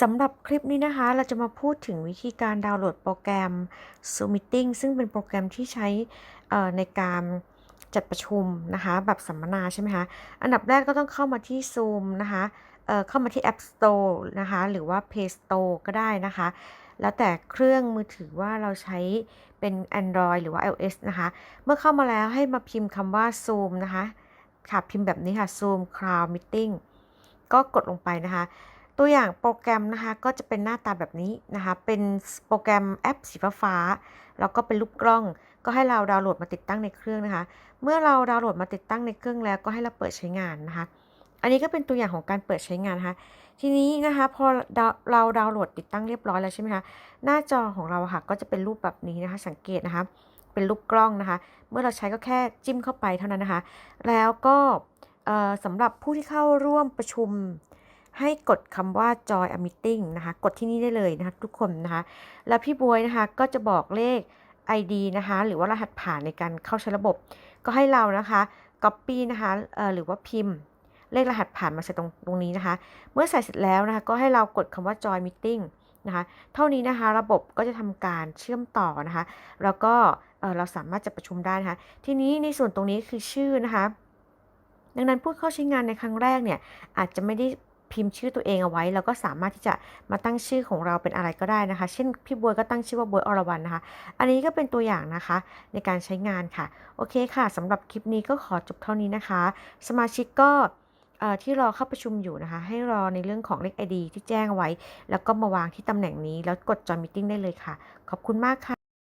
สำหรับคลิปนี้นะคะเราจะมาพูดถึงวิธีการดาวน์โหลดโปรแกรม Zoom Meeting ซึ่งเป็นโปรแกรมที่ใช้ในการจัดประชุมนะคะแบบสัมมนาใช่ไหมคะอันดับแรกก็ต้องเข้ามาที่ Zoom นะคะเเข้ามาที่ App Store นะคะหรือว่า Play Store ก็ได้นะคะ แล้วแต่เครื่องมือถือว่าเราใช้เป็น Android หรือว่า iOS นะคะเมื่อเข้ามาแล้วให้มาพิมพ์คำว่า Zoom นะคะค่ะพิมพ์แบบนี้ค่ะ Zoom Cloud Meeting ก็กดลงไปนะคะ ตัวอย่างโปรแกรมนะคะก็จะเป็นหน้าตาแบบนี้นะคะ เป็นโปรแกรมแอปสีฟ้าแล้วก็เป็นรูปกล้อง ก็ให้เราดาวน์โหลดมาติดตั้งในเครื่องนะคะ เมื่อเราดาวน์โหลดมาติดตั้งในเครื่องแล้วก็ให้เราเปิดใช้งานนะคะ อันนี้ก็เป็นตัวอย่างของการเปิดใช้งานนะคะทีนี้นะคะพอเราดาวน์โหลดติดตั้งเรียบร้อยแล้วใช่ไหมคะหน้าจอของเราค่ะก็จะเป็นรูปแบบนี้นะคะ สังเกตนะคะ เป็นรูปกล้องนะคะ เมื่อเราใช้ก็แค่จิ้มเข้าไปเท่านั้นนะคะ แล้วก็สำหรับผู้ที่เข้าร่วมประชุม ให้กดคำว่า join a meeting นะคะ กดที่นี่ได้เลยนะคะทุกคนนะคะ แล้วพี่บวยนะคะก็จะบอกเลข ID นะคะ หรือว่ารหัสผ่านในการเข้าใช้ระบบ ก็ให้เรานะคะ copy นะคะหรือว่าพิมพ์ เลขรหัสผ่านมาใส่ตรงตรงนี้นะคะ เมื่อใส่เสร็จแล้วนะคะ ก็ให้เรากดคำว่า join meeting นะคะ เท่านี้นะคะระบบก็จะทำการเชื่อมต่อนะคะ แล้วก็เอ่อเราสามารถจะประชุมได้นะคะ ทีนี้ในส่วนตรงนี้คือชื่อนะคะ ดังนั้นผู้เข้าใช้งานในครั้งแรกเนี่ยอาจจะไม่ได้ พิมพ์ชื่อตัวเองเอาไว้เราก็สามารถที่จะมาตั้งชื่อของเราเป็นอะไรก็ได้นะคะ เช่นพี่บวยก็ตั้งชื่อว่าบวยอรวรรณนะคะ อันนี้ก็เป็นตัวอย่างนะคะในการใช้งานค่ะ โอเคค่ะสำหรับคลิปนี้ก็ขอจบเท่านี้นะคะ สมาชิกก็ที่รอเข้าประชุมอยู่นะคะ ให้รอในเรื่องของเลข ID ที่แจ้งไว้ แล้วก็มาวางที่ตำแหน่งนี้แล้วกดจอยมิ e ได้เลยค่ะ ขอบคุณมากค่ะ